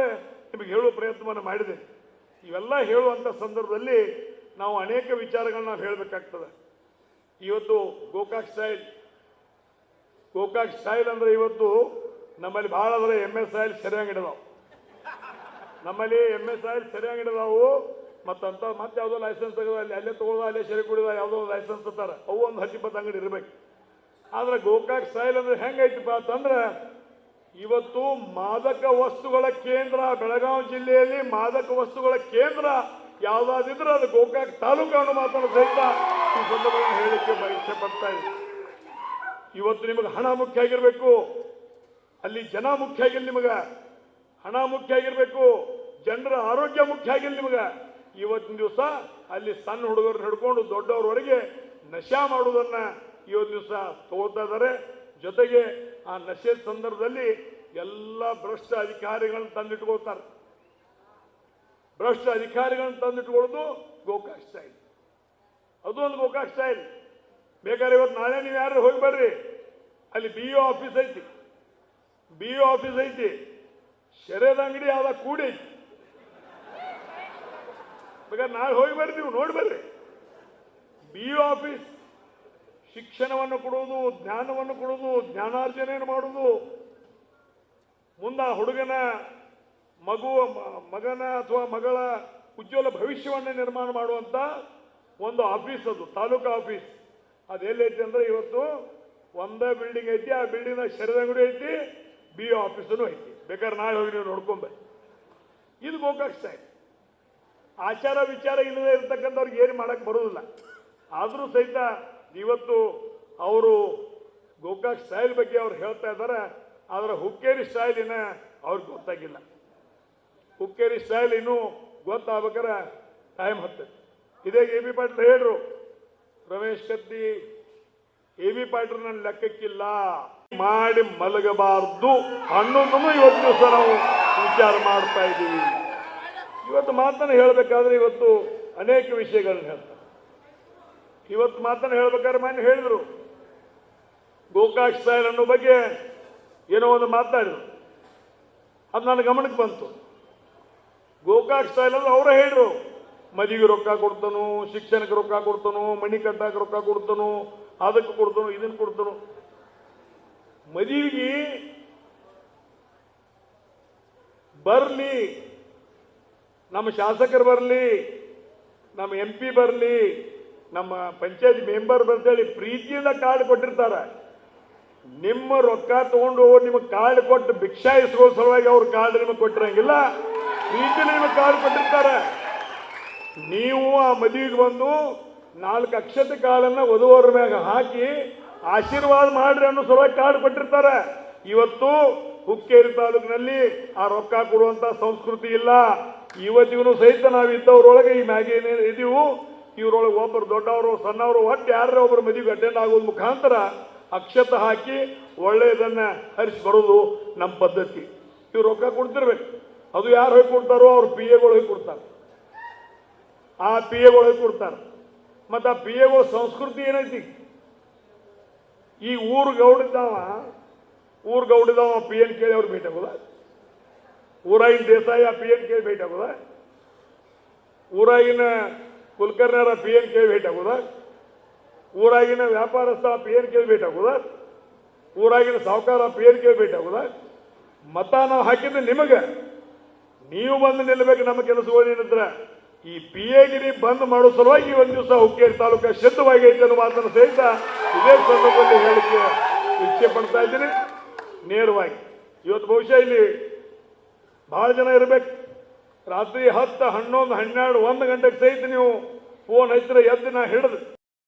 ಅಂತಲೇ ನಿಮಗೆ ಹೇಳುವ ಪ್ರಯತ್ನವನ್ನು ಮಾಡಿದೆ. ಇವೆಲ್ಲ ಹೇಳುವಂಥ ಸಂದರ್ಭದಲ್ಲಿ ನಾವು ಅನೇಕ ವಿಚಾರಗಳನ್ನ ನಾವು ಹೇಳಬೇಕಾಗ್ತದೆ. ಇವತ್ತು ಗೋಕಾಕ್ ಸ್ಟೈಲ್ ಗೋಕಾಕ್ ಸ್ಟೈಲ್ ಅಂದ್ರೆ ಇವತ್ತು ನಮ್ಮಲ್ಲಿ ಭಾಳ ಅಂದ್ರೆ ಎಂ ಎಸ್ ಆಯಿಲ್ ಸರಿಯಾಗಿ ಇಡದಾವು ನಮ್ಮಲ್ಲಿ ಎಂ ಎಸ್ ಆಯಿಲ್ ಸರಿಯಾಗಿ ಹಿಡಿದಾವು ಮತ್ತಂತ ಮತ್ತೆ ಯಾವುದೋ ಲೈಸೆನ್ಸ್ ತೆಗೆದ ಅಲ್ಲಿ, ಅಲ್ಲೇ ತೊಗೊಳ್ದ, ಅಲ್ಲೇ ಸರಿ ಕುಡಿದ, ಯಾವುದೋ ಲೈಸೆನ್ಸ್ ಅಂತಾರೆ ಅವು ಒಂದು ಹತ್ತು ಇಪ್ಪತ್ತು ಅಂಗಡಿ ಇರಬೇಕು. ಆದ್ರೆ ಗೋಕಾಕ್ ಸ್ಟೈಲ್ ಅಂದ್ರೆ ಹೆಂಗೈತಪ್ಪ ಅಂತಂದ್ರೆ ಇವತ್ತು ಮಾದಕ ವಸ್ತುಗಳ ಕೇಂದ್ರ ಬೆಳಗಾವಿ ಜಿಲ್ಲೆಯಲ್ಲಿ ಮಾದಕ ವಸ್ತುಗಳ ಕೇಂದ್ರ ಯಾವ್ದಾದಿದ್ರೆ ಅದು ಗೋಕಾಕ್ ತಾಲೂಕು ಮಾತಾಡೋ ಸಹಿತ ಈ ಸಂದರ್ಭದಲ್ಲಿ ಹೇಳಿಕೆ ಇಚ್ಛೆ ಪಡ್ತಾ ಇದೆ. ಇವತ್ತು ನಿಮಗೆ ಹಣ ಮುಖ್ಯ ಆಗಿರಬೇಕು. ಅಲ್ಲಿ ಜನ ಮುಖ್ಯ ಆಗಿಲ್ಲ ನಿಮಗೆ. ಹಣ ಮುಖ್ಯ ಆಗಿರಬೇಕು. ಜನರ ಆರೋಗ್ಯ ಮುಖ್ಯ ಆಗಿಲ್ಲ ನಿಮಗೆ. ಇವತ್ತಿನ ದಿವಸ ಅಲ್ಲಿ ಸಣ್ಣ ಹುಡುಗರನ್ನ ಹಿಡ್ಕೊಂಡು ದೊಡ್ಡವರವರೆಗೆ ನಶಾ ಮಾಡುವುದನ್ನ ಇವತ್ತು ದಿವಸ ತಗೋತಾ ಇದ್ದಾರೆ. ಜೊತೆಗೆ ಆ ನಶೆ ಸಂದರ್ಭದಲ್ಲಿ ಎಲ್ಲ ಭ್ರಷ್ಟ ಅಧಿಕಾರಿಗಳನ್ನ ತಂದಿಟ್ಕೊಳ್ತಾರೆ. ಭ್ರಷ್ಟ ಅಧಿಕಾರಿಗಳನ್ನ ತಂದಿಟ್ಕೊಳ್ಳೋದು ಗೋಕಾಕ್ ಸ್ಟೈಲ್ ಅದು ಒಂದು ಗೋಕಾಕ್ ಸ್ಟೈಲ್ ಬೇಕಾದ್ರೆ ಇವತ್ತು ನಾಳೆ ನೀವು ಯಾರು ಹೋಗಿ ಬರ್ರಿ. ಅಲ್ಲಿ ಬಿ ಒ ಆಫೀಸ್ ಐತಿ. ಬಿ ಒ ಆಫೀಸ್ ಐತಿ. ಶರೇದ ಅಂಗಡಿ ಯಾವ್ದ ಕೂಡಿ ಐತಿ. ಬೇಕಾದ್ರೆ ನಾಳೆ ಹೋಗಿ ಬರ್ರಿ, ನೀವು ನೋಡಿ ಬರ್ರಿ. ಬಿ ಒ ಆಫೀಸ್ ಶಿಕ್ಷಣವನ್ನು ಕೊಡುವುದು, ಜ್ಞಾನವನ್ನು ಕೊಡುವುದು, ಜ್ಞಾನಾರ್ಜನೆಯನ್ನು ಮಾಡುವುದು. ಮುಂದ ಹುಡುಗನ ಮಗು ಮಗನ ಅಥವಾ ಮಗಳ ಉಜ್ವಲ ಭವಿಷ್ಯವನ್ನು ನಿರ್ಮಾಣ ಮಾಡುವಂತ ಒಂದು ಆಫೀಸ್ ಅದು, ತಾಲೂಕಾ ಆಫೀಸ್. ಅದು ಎಲ್ಲೈತಿ ಅಂದ್ರೆ ಇವತ್ತು ಒಂದೇ ಬಿಲ್ಡಿಂಗ್ ಐತಿ, ಆ ಬಿಲ್ಡಿಂಗ್ ಶರೀರ ಅಂಗಡಿ ಐತಿ, ಬಿ ಒ ಆಫೀಸನು ಐತಿ. ಬೇಕಾದ್ರೆ ನಾಳೆ ಹೋಗಿ ನೀವು ನೋಡ್ಕೊಂಬ ಇದು ಗೋಕಾಕ್ ಇದೆ ಆಚಾರ ವಿಚಾರ ಇಲ್ಲದೆ ಇರ್ತಕ್ಕಂಥವ್ರಿಗೆ ಏನು ಮಾಡಕ್ ಬರೋದಿಲ್ಲ. ಆದರೂ ಸಹಿತ ಇವತ್ತು ಅವರು ಗೋಕಾಕ್ ಸ್ಟೈಲ್ ಬಗ್ಗೆ ಅವ್ರು ಹೇಳ್ತಾ ಇದ್ದಾರೆ, ಆದರೆ ಹುಕ್ಕೇರಿ ಸ್ಟೈಲಿನ ಅವ್ರಿಗೆ ಗೊತ್ತಾಗಿಲ್ಲ. ಹುಕ್ಕೇರಿ ಸ್ಟೈಲ್ ಇನ್ನೂ ಗೊತ್ತಾಗ್ಬೇಕಾರೆ ಟೈಮ್ ಹತ್ತೈತೆ ಇದೇ ಎ ಬಿ ಪಾಟೀಲ್ ಹೇಳ್ರು, ರಮೇಶ್ ಶೆಟ್ಟಿ ಎ ಬಿ ಪಾಟೀಲ್ ನನ್ನ ಲೆಕ್ಕಕ್ಕಿಲ್ಲ. ಮಾಡಿ ಮಲಗಬಾರ್ದು. ಅನ್ನೋದನ್ನು ಇವತ್ತು ದಿವಸ ನಾವು ವಿಚಾರ ಮಾಡ್ತಾ ಇದ್ದೀವಿ ಇವತ್ತು ಮಾತನ್ನು ಹೇಳಬೇಕಾದ್ರೆ ಇವತ್ತು ಅನೇಕ ವಿಷಯಗಳನ್ನ ಹೇಳ್ತಾರೆ. ಇವತ್ತು ಮಾತನ್ನು ಹೇಳ್ಬೇಕಾದ್ರೆ ಮಾನ್ಯ ಹೇಳಿದ್ರು. ಗೋಕಾಕ್ ಸ್ಟೈಲ್ ಅನ್ನೋ ಬಗ್ಗೆ ಏನೋ ಒಂದು ಮಾತಾಡಿದ್ರು. ಅದು ನನ್ನ ಗಮನಕ್ಕೆ ಬಂತು. ಗೋಕಾಕ್ ಸ್ಟೈಲ್ ಅಂದ್ರೆ ಅವರೇ ಹೇಳಿದ್ರು. ಮದುವೆಗೆ ರೊಕ್ಕ ಕೊಡ್ತಾನು, ಶಿಕ್ಷಣಕ್ಕೆ ರೊಕ್ಕ ಕೊಡ್ತಾನು, ಮಣಿ ಕಟ್ಟಕ್ಕೆ ರೊಕ್ಕ ಕೊಡ್ತಾನು, ಅದಕ್ಕೆ ಕೊಡ್ತಾನು, ಇದನ್ನು ಕೊಡ್ತಾನು. ಮದುವೆಗೆ ಬರಲಿ, ನಮ್ಮ ಶಾಸಕರು ಬರಲಿ, ನಮ್ಮ ಎಂ ಪಿ ಬರಲಿ ನಮ್ಮ ಪಂಚಾಯತ್ ಮೆಂಬರ್ ಬರ್ತೇಳಿ ಪ್ರೀತಿಯಿಂದ ಕಾರ್ಡ್ ಕೊಟ್ಟಿರ್ತಾರೆ. ನಿಮ್ಮ ರೊಕ್ಕ ತಗೊಂಡು ನಿಮಗೆ ಕಾರ್ಡ್ ಕೊಟ್ಟು ಭಿಕ್ಷಾ ಇಸ್ಕೋ ಸಲುವಾಗಿ ಅವ್ರ ಕಾರ್ಡ್ ನಿಮಗೆ ಕೊಟ್ಟಿರಂಗಿಲ್ಲ. ಪ್ರೀತಿಯಿಂದ ನಿಮಗೆ ಕಾರ್ಡ್ ಕೊಟ್ಟಿರ್ತಾರೆ. ನೀವು ಆ ಮದುವೆಗೆ ಬಂದು ನಾಲ್ಕು ಅಕ್ಷತೆ ಕಾಲನ್ನ ವಧುವರ ಮ್ಯಾಗ ಹಾಕಿ ಆಶೀರ್ವಾದ ಮಾಡ್ರಿ ಅನ್ನೋ ಸಲುವಾಗಿ ಕಾರ್ಡ್ ಕೊಟ್ಟಿರ್ತಾರೆ. ಇವತ್ತು ಹುಕ್ಕೇರಿ ತಾಲೂಕಿನಲ್ಲಿ ಆ ರೊಕ್ಕ ಕೊಡುವಂತ ಸಂಸ್ಕೃತಿ ಇಲ್ಲ. ಇವತ್ತಿಗೂ ಸಹಿತ ನಾವು ಇದ್ದವರೊಳಗೆ ಈ ಮ್ಯಾಗೆ ಏನೇನು ಇದೀವು. ಇವರೊಳಗೆ ಒಬ್ಬರು ದೊಡ್ಡವರು, ಸಣ್ಣವರು, ಒಟ್ಟು ಯಾರ ಒಬ್ಬರು ಮದುವೆಗೆ ಅಟೆಂಡ್ ಆಗೋದು ಮುಖಾಂತರ ಅಕ್ಷತ ಹಾಕಿ ಒಳ್ಳೆಯದನ್ನ ಹರಿಸಿ ಬರೋದು ನಮ್ಮ ಪದ್ಧತಿ. ಇವ್ರು ರೊಕ್ಕ ಕೊಡ್ತಿರ್ಬೇಕು. ಅದು ಯಾರು ಹೋಗಿ ಕೊಡ್ತಾರೋ ಅವ್ರು ಪಿ ಎಗಳು ಹೋಗಿ ಕೊಡ್ತಾರೆ. ಆ ಪಿ ಎಗಳು ಹೋಗಿ ಕೊಡ್ತಾರೆ. ಮತ್ತು ಆ ಪಿ ಎಗಳ ಸಂಸ್ಕೃತಿ ಏನೈತಿ? ಈ ಊರು ಗೌಡಿದ್ದಾವ, ಊರು ಗೌಡಿದಾವ ಪಿ ಎನ್ ಕೇಳಿ ಅವ್ರು ಭೇಟಿ ಆಗೋದ? ಊರಾಗಿನ ದೇಸಾಯಿ ಆ ಪಿ ಎನ್ ಕೇಳಿ ಭೇಟಿ ಆಗೋದ? ಊರಾಗಿನ ಕುಲಕರ್ಣಿಯರ ಪಿ ಎನ್ ಕೇಳಿ ಭೇಟಿ ಊರಾಗಿನ ವ್ಯಾಪಾರಸ್ಥ ಪಿ ಎನ್ ಕೇಳಿ ಭೇಟಿ ಊರಾಗಿನ ಸಾಹುಕಾರ ಪಿ ಎನ್ ಕೇಳಿ ಭೇಟಿ ಆಗೋದ ಮತ ನಾವು ಹಾಕಿದ್ರೆ ನಿಮಗೆ. ನೀವು ಬಂದು ನಿಲ್ಲಬೇಕು ನಮ್ಮ ಕೆಲಸ ಏನಿದ್ರೆ, ಈ ಪಿ ಎಗಿರಿ ಬಂದ್ ಮಾಡೋ ಸಲುವಾಗಿ ಒಂದು ದಿವಸ ಹುಕ್ಕೇರಿ ತಾಲೂಕ ಸಿದ್ಧವಾಗಿ ಐತೆ ಅನ್ನೋ ಮಾತನ್ನು ಸಹಿತ ಇದೇ ಸಂದರ್ಭದಲ್ಲಿ ಹೇಳಿಕೆ ಇಚ್ಛೆ ಪಡ್ತಾ ಇದ್ದೀನಿ. ನೇರವಾಗಿ. ಇವತ್ತು ಬಹುಶಃ ಇಲ್ಲಿ ಬಹಳ ಜನ ಇರಬೇಕು. ರಾತ್ರಿ ಹತ್ತು, ಹನ್ನೊಂದು, ಹನ್ನೆರಡು, ಒಂದು ಗಂಟೆಗೆ ಸಹಿತ ನೀವು ಫೋನ್ ಹಚ್ಚಿರ ಎದ್ದು ನಾ ಹಿಡಿದು